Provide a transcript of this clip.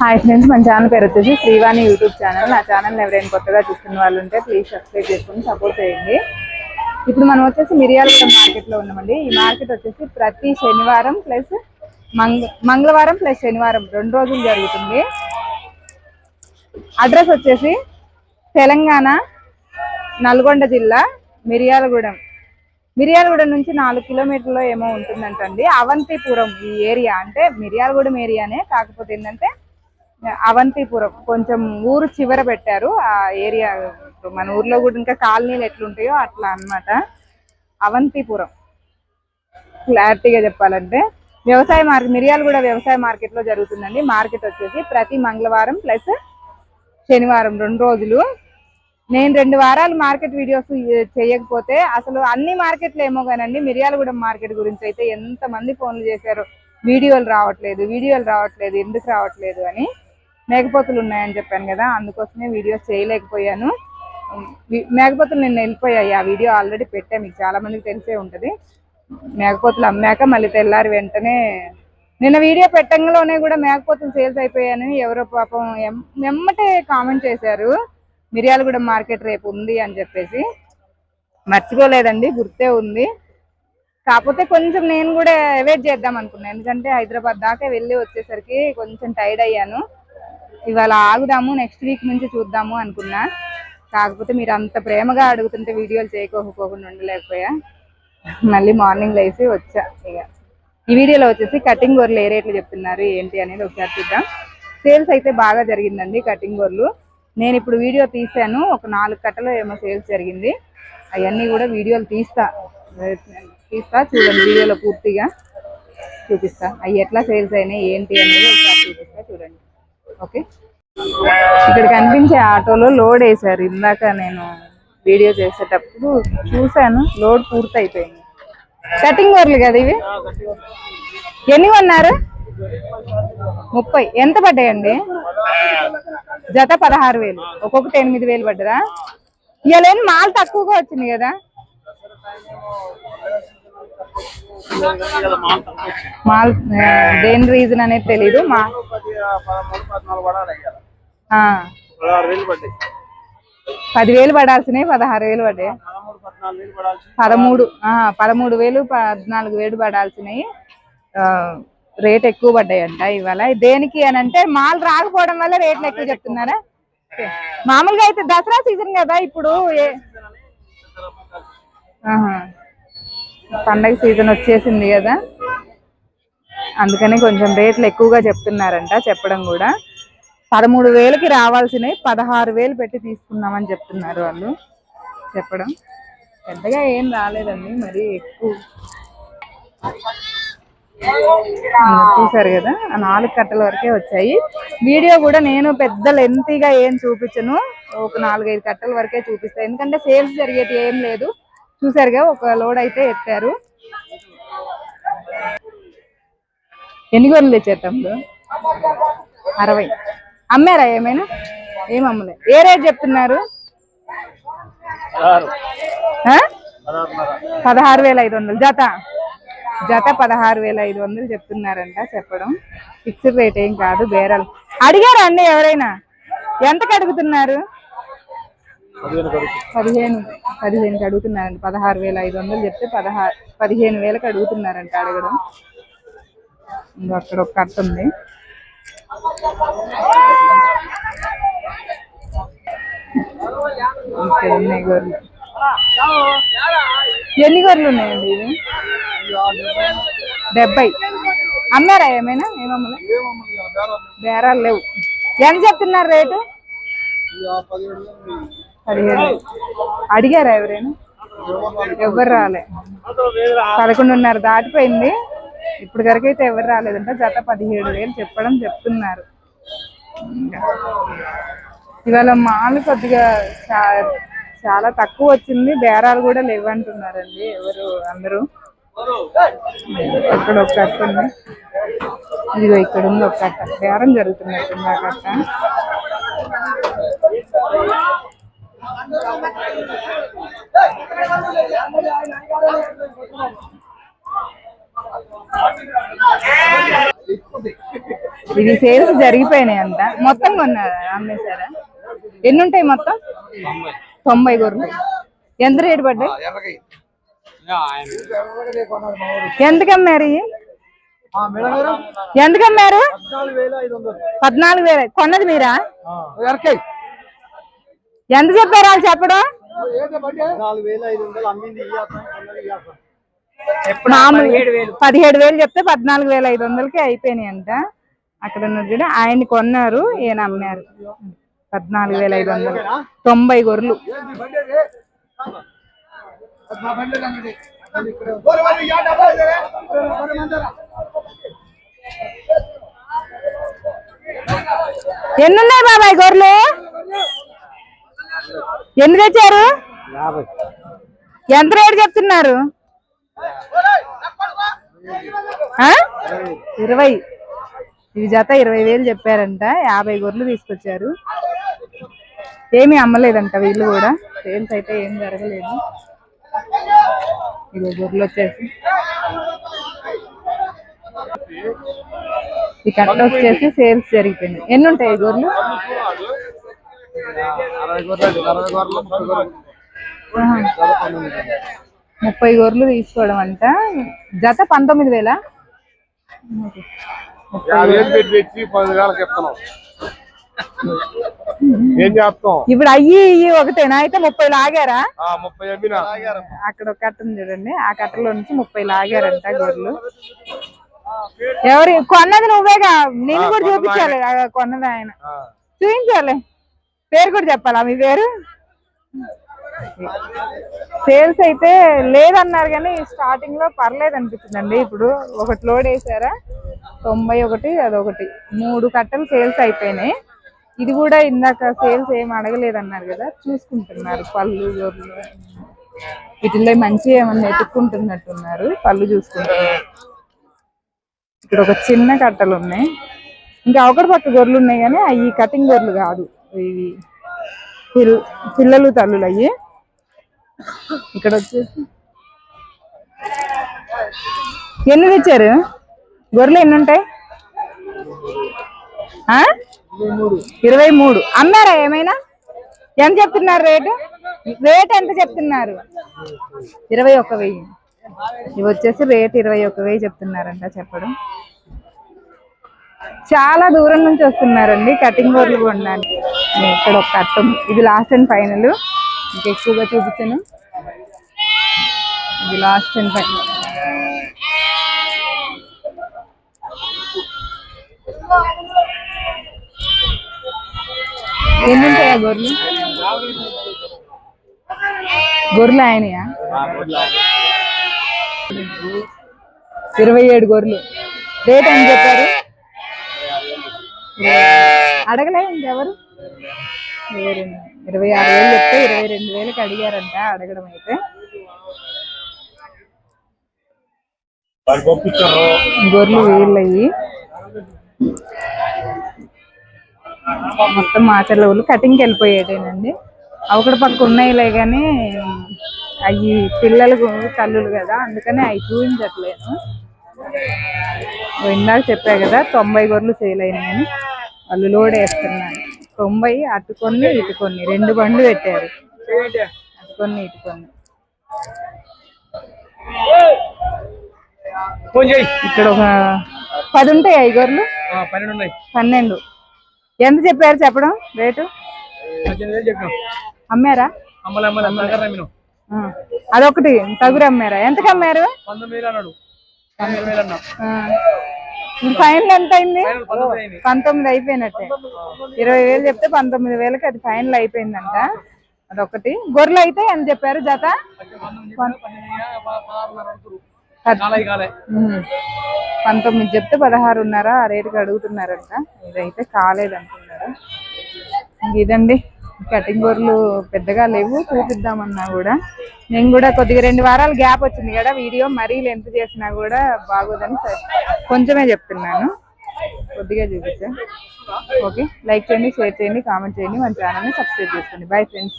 Hi friends మన channel పేరు వచ్చేసి శ్రీవాణి యూట్యూబ్ ఛానల్. నా ఛానల్ ఎవరైనా కొత్తగా చూస్తున్న వాళ్ళు ఉంటే ప్లీజ్ సబ్స్క్రైబ్ చేసుకుని సపోర్ట్ చేయండి. ఇప్పుడు మనం వచ్చేసి మిరియాలగూడ మార్కెట్లో ఉన్నామండి. ఈ మార్కెట్ వచ్చేసి ప్రతి శనివారం ప్లస్ మంగ మంగళవారం ప్లస్ శనివారం రెండు రోజులు జరుగుతుంది. అడ్రస్ వచ్చేసి తెలంగాణ నల్గొండ జిల్లా మిరియాలగూడెం. మిరియాలగూడెం నుంచి నాలుగు కిలోమీటర్లో ఏమో ఉంటుందంటండి. అవంతిపురం ఈ ఏరియా అంటే మిర్యాలగూడెం ఏరియానే. కాకపోతే ఏంటంటే అవంతిపురం. కొంచెం ఊరు చివర పెట్టారు. ఆ ఏరియా మన ఊర్లో కూడా ఇంకా కాలనీలు ఎట్లుంటాయో అట్లా అన్నమాట. అవంతిపురం. క్లారిటీగా చెప్పాలంటే వ్యవసాయ మార్కెట్ మిర్యాలగూడ వ్యవసాయ మార్కెట్లో జరుగుతుందండి. మార్కెట్ వచ్చేసి ప్రతి మంగళవారం ప్లస్ శనివారం రెండు రోజులు. నేను రెండు వారాలు మార్కెట్ వీడియోస్ చేయకపోతే అసలు అన్ని మార్కెట్లు ఏమో కానండి మిరియాలగూడెం మార్కెట్ గురించి అయితే ఎంత మంది ఫోన్లు చేశారు వీడియోలు రావట్లేదు వీడియోలు రావట్లేదు ఎందుకు రావట్లేదు అని. మేకపోతులు ఉన్నాయని చెప్పాను కదా అందుకోసమే వీడియోస్ చేయలేకపోయాను. మేకపోతులు నిన్న వెళ్ళిపోయాయి. ఆ వీడియో ఆల్రెడీ పెట్టా మీకు చాలా మందికి తెలిసే ఉంటుంది. మేకపోతులు అమ్మాక మళ్ళీ తెల్లారి వెంటనే నిన్న వీడియో పెట్టంగానే కూడా మేకపోతులు సేల్స్ అయిపోయాయని ఎవరో పాపం ఎం- ఎమ్మటే కామెంట్ చేశారు. మిర్యాలగూడెం మార్కెట్ రేపు ఉంది అని చెప్పేసి. మర్చిపోలేదండి గుర్తే ఉంది. కాకపోతే కొంచెం నేను కూడా అవాయిడ్ చేద్దాం అనుకున్నాను ఎందుకంటే హైదరాబాద్ దాకా వెళ్ళి వచ్చేసరికి కొంచెం టైర్డ్ అయ్యాను. ఇవాళ ఆగుదాము నెక్స్ట్ వీక్ నుంచి చూద్దాము అనుకున్నా. కాకపోతే మీరు అంత ప్రేమగా అడుగుతుంటే వీడియోలు చేయకోకపోకుండా ఉండలేకపోయా. మళ్ళీ మార్నింగ్ లేసి వచ్చా ఇక. ఈ వీడియోలో వచ్చేసి కటింగ్ గోర్లు ఏ రేట్లు చెప్తున్నారు ఏంటి అనేది ఒకసారి చూద్దాం. సేల్స్ అయితే బాగా జరిగిందండి కటింగ్ గోర్లు నేను ఇప్పుడు వీడియో తీసాను ఒక నాలుగు కట్టలో ఏమో సేల్స్ జరిగింది. అవన్నీ కూడా వీడియోలు తీస్తా. తీస్తా చూడండి వీడియోలో పూర్తిగా చూపిస్తా. అవి ఎట్లా సేల్స్ అయినాయి ఏంటి అనేది ఒకసారి చూపిస్తా చూడండి. ఓకే ఇక్కడ కనిపించే ఆటోలో లోడ్ వేసారు ఇందాక నేను వీడియో చేసేటప్పుడు చూశాను. లోడ్ పూర్తి అయిపోయింది కటింగ్ వర్లు కదా ఇవి? ఎన్ని కొన్నారు? ముప్పై. ఎంత పడ్డాయండి? జత పదహారు వేలు. ఒక్కొక్కటి ఎనిమిది వేలు పడ్డదా? ఇవాళ మాల్ తక్కువగా వచ్చింది కదా? మాల్ దేని రీజన్ అనేది తెలీదు. మా ఆ, పదివేలు పడాల్సినవి పదహారు వేలు పడ్డాయి. పదమూడు పదమూడు వేలు పద్నాలుగు వేలు పడాల్సినవి ఆ, రేట్ ఎక్కువ పడ్డాయంట ఇవాళ. దేనికి అని అంటే మాల్ రాకపోవడం వల్ల రేట్లు ఎక్కువ చెప్తున్నారా? మామూలుగా అయితే దసరా సీజన్ కదా ఇప్పుడు. పండగ సీజన్ వచ్చేసింది కదా. అందుకని కొంచెం రేట్లు ఎక్కువగా చెప్తున్నారంట చెప్పడం కూడా. పదమూడు వేలకి రావాల్సినవి పదహారు వేలు పెట్టి తీసుకున్నామని చెప్తున్నారు వాళ్ళు. చెప్పడం. పెద్దగా ఏం రాలేదండి మరి ఎక్కువ. చూసారు కదా నాలుగు కట్టల వరకే వచ్చాయి. వీడియో కూడా నేను పెద్ద లెంతీగా ఏం చూపించను. ఒక నాలుగైదు కట్టల వరకే చూపిస్తాను. ఎందుకంటే సేల్స్ జరిగేది ఏం లేదు. చూసారుగా ఒక లోడ్ అయితే ఎత్తారు. ఎన్ని గొర్రెలు తెచ్చారు తమ్ముడు? అరవై. అమ్మారా ఏమైనా? ఏం అమ్మలే. ఏ రేట్ చెప్తున్నారు? పదహారు. వేల ఐదు వందలు. జత? జత పదహారు వేల ఐదు వందలు చెప్తున్నారంట చెప్పడం. ఫిక్స్డ్ రేట్ ఏం కాదు బేరాలు. అడిగారా అండి ఎవరైనా? ఎంతకు అడుగుతున్నారు? పదిహేను పదిహేనుకి అడుగుతున్నారంట. పదహారు వేల ఐదు వందలు చెప్తే పదహారు పదిహేను వేలకు అడుగుతున్నారంట అడగడం. అక్కడ ఒక కట్ట ఉంది. ఉన్నాయి గొర్రెలు ఎన్ని గొర్రెలు ఉన్నాయండి ఇవి? డెబ్బై. అమ్మారా ఏమైనా? ఏమమ్మలు బేరాలు లేవు. ఎంత చెప్తున్నారు రేటు? పదిహేడు. అడిగారా ఎవరైనా? ఎవరు రాలే. పదకొండున్నర దాటిపోయింది. ఇప్పుడు వరకైతే ఎవరు రాలేదంట. జత పదిహేడు వేలు చెప్పడం చెప్తున్నారు. ఇవాళ మాల్ కొద్దిగా చాలా తక్కువ వచ్చింది. బేరాలు కూడా లేవంటున్నారండి ఎవరు అందరూ. ఇక్కడ ఒక కట్ట ఉంది. ఇదిగో ఇక్కడ ఉంది ఒక కట్ట. బేరం జరుగుతున్నట్టుంది ఆ కట్ట. ఇది సేల్స్ జరిగిపోయినాయి అంట మొత్తం కొన్నారా? అమ్మేశారా? ఎన్ని ఉంటాయి మొత్తం? తొంభై గొర్రెలు. ఎంత రేటు పడ్డాయి? ఎందుకమ్మారు ఎందుకమ్మారు? పద్నాలుగు వేలు. కొన్నది మీరా? ఎంత చెప్పారు వాళ్ళు చెప్పడం? మామూలు పదిహేడు వేలు? చెప్తే పద్నాలుగు వేల ఐదు వందలకి అయిపోయినాయి అంట అక్కడ ఉన్నది చూడు ఆయన కొన్నారు ఈయన అమ్మారు. పద్నాలుగు వేల ఐదు వందలు. తొంభై గొర్రెలు. ఎన్ని ఉన్నాయి బాబాయ్ గొర్రెలు? ఎన్ని తెచ్చారు? ఎంత రేటు చెప్తున్నారు? ఇరవై. ఇవి జత ఇరవై వేలు చెప్పారంట యాభై గొర్రెలు తీసుకొచ్చారు. ఏమీ అమ్మలేదంట వీళ్ళు కూడా. సేల్స్ అయితే ఏం జరగలేదు. ఇవి గొర్రెలు వచ్చేసి. ఈ కట్ట వచ్చేసి సేల్స్ జరిగిపోయింది ఎన్ని ఉంటాయి ఈ గొర్రెలు? అరవై గొర్రెలు అరవై గొర్రెలు ముప్పై గొర్రెలు తీసుకోవడం అంట. జత పంతొమ్మిది వేల? ఏం చేస్తాం? ఇప్పుడు అయ్యి ఇయ్యి ఒకటేనా? అయితే ముప్పై లాగారా? ముప్పై అక్కడ ఒక కట్ట ఉంది చూడండి. ఆ కట్టలో నుంచి ముప్పై లాగారంట గొర్రెలు. ఎవరి కొన్నది నువ్వేగా? నేను కూడా చూపించాలి. కొన్నది ఆయన. చూపించాలి. పేరు కూడా చెప్పాలా మీ పేరు? సేల్స్ అయితే లేదన్నారు కానీ స్టార్టింగ్లో పర్లేదు అనిపించిందండి. ఇప్పుడు ఒకటి లోడ్ వేసారా? తొంభై ఒకటి అదొకటి. మూడు కట్టలు సేల్స్ అయిపోయినాయి. ఇది కూడా ఇందాక సేల్స్ ఏం అడగలేదన్నారు కదా చూసుకుంటున్నారు. పళ్ళు గొర్రెలు వీటిల్లో మంచి ఏమన్నా ఎత్తుక్కుంటున్నట్టున్నారు పళ్ళు చూసుకుంటున్నారు. ఇక్కడ ఒక చిన్న కట్టలు ఉన్నాయి. ఇంకా ఒకటి పక్క గొర్రెలు ఉన్నాయి కానీ అవి కటింగ్ గొర్రెలు కాదు. ఇవి పిల్లలు తల్లులు అయ్యి ఇక్కడ వచ్చేసి ఎన్ని తెచ్చారు? గొర్రెలు ఎన్ని ఉంటాయి ఆ? ఇరవై మూడు. అమ్మారా ఏమైనా? ఎంత చెప్తున్నారు రేటు? రేట్ ఎంత చెప్తున్నారు? ఇరవై ఒక్క వెయ్యి. ఇవి వచ్చేసి రేట్ ఇరవై ఒక్క వెయ్యి చెప్తున్నారంట చెప్పడం. చాలా దూరం నుంచి వస్తున్నారండి కటింగ్ బోర్లు కొనడానికి. ఇక్కడ ఒక కట్టం ఇది లాస్ట్ అండ్ ఫైనల్. ఇంకా ఎక్కువగా చూపించాను ఇది లాస్ట్ అండ్ పైన ఎన్ని ఉంటాయా గొర్రెలు? గొర్రెలు ఆయనయా? ఇరవై ఏడు గొర్రెలు. రేట్ అని చెప్పారు? అడగలే ఇంకెవరు? ఇరవై రెండు ఇరవై ఆరు వేలు చెప్తే ఇరవై రెండు వేలకి అడిగారంట అడగడం అయితే. గొర్రెలు వీళ్ళయి. మొత్తం మాచర్ల ఊళ్ళు కటింగ్కి వెళ్ళిపోయేటేనండి. ఒకటి పక్క ఉన్నాయిలే కానీ అవి పిల్లలకు తల్లులు కదా అందుకని అవి చూపించట్లేను ఓ ఇందాక చెప్పా కదా తొంభై గొర్రెలు సేల్ అయినాయని. వాళ్ళు లోడ్ వేస్తున్నారు. తొంభై అటు కొన్ని ఇటు కొన్ని. రెండు బండ్లు పెట్టారు. అటు కొన్ని ఇటు కొన్ని. ఇక్కడ ఒక పది ఉంటాయి అవి గొర్రెలు? పన్నెండు ఎంత చెప్పారు చెప్పడం? రేటు? అమ్మారా. అదొకటి తగురు అమ్మారా? ఎంతకు అమ్మారు? అన్నా ఫైనల్ ఎంత అయింది? పంతొమ్మిది అయిపోయినట్టే. ఇరవై వేలు చెప్తే పంతొమ్మిది వేలకి అది ఫైనల్ అయిపోయిందంట. అదొకటి. గొర్రెలు అయితే ఎంత చెప్పారు జత. పంతొమ్మిది చెప్తే పదహారున్నర ఆ రేటుకి అడుగుతున్నారంట. ఇదైతే కాలేదంటున్నారు. ఇదండి. కటింగ్ బోర్లు పెద్దగా లేవు చూపిద్దామన్నా కూడా. నేను కూడా కొద్దిగా రెండు వారాలు గ్యాప్ వచ్చింది కదా వీడియో మరీ లెంత్ చేసినా కూడా బాగోదని కొంచెమే చెప్తున్నాను. కొద్దిగా చూపించా. ఓకే లైక్ చేయండి షేర్ చేయండి కామెంట్ చేయండి మన ఛానల్ని సబ్స్క్రైబ్ చేసుకోండి. Bye friends.